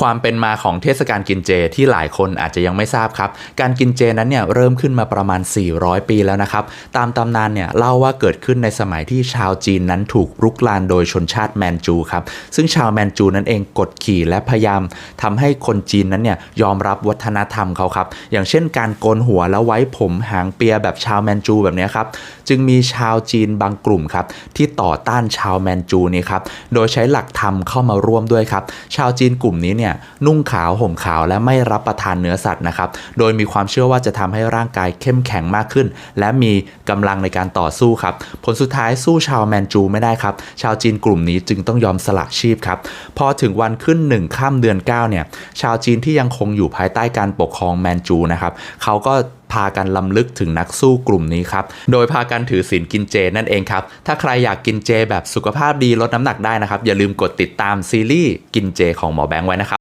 ความเป็นมาของเทศกาลกินเจที่หลายคนอาจจะยังไม่ทราบครับ การกินเจนั้นเนี่ยเริ่มขึ้นมาประมาณ 400 ปีแล้วนะครับ ตามตำนานเนี่ยเล่าว่าเกิดขึ้นในสมัยที่ชาวจีนนั้นถูกรุกรานโดยชนชาติแมนจูครับ ซึ่งชาวแมนจูนั้นเองกดขี่และพยายามทำให้คนจีนนั้นเนี่ยยอมรับวัฒนธรรมเขาครับ อย่างเช่นการโกนหัวแล้วไว้ผมหางเปียแบบชาวแมนจูแบบนี้ครับ จึงมีชาวจีนบางกลุ่มครับที่ต่อต้านชาวแมนจูนี้ครับ โดยใช้หลักธรรมเข้ามาร่วมด้วยครับ ชาวจีนกลุ่มนี้เนี่ยนุ่งขาวห่มขาวและไม่รับประทานเนื้อสัตว์นะครับ โดยมีความเชื่อว่าจะทำให้ร่างกายเข้มแข็งมากขึ้น และมีกำลังในการต่อสู้ครับ ผลสุดท้ายสู้ชาวแมนจูไม่ได้ครับ ชาวจีนกลุ่มนี้จึงต้องยอมสละชีพครับ พอถึงวันขึ้นหนึ่งข้ามเดือน 9 เนี่ย ชาวจีนที่ยังคงอยู่ภายใต้การปกครองแมนจูนะครับ เขาก็พากันลำลึกถึงนักสู้กลุ่มนี้ครับ โดยพากันถือศีลกินเจนั่นเองครับ ถ้าใครอยากกินเจแบบสุขภาพดีลดน้ำหนักได้นะครับ อย่าลืมกดติดตามซีรีส์กินเจของหมอแบงค์ไว้นะครับ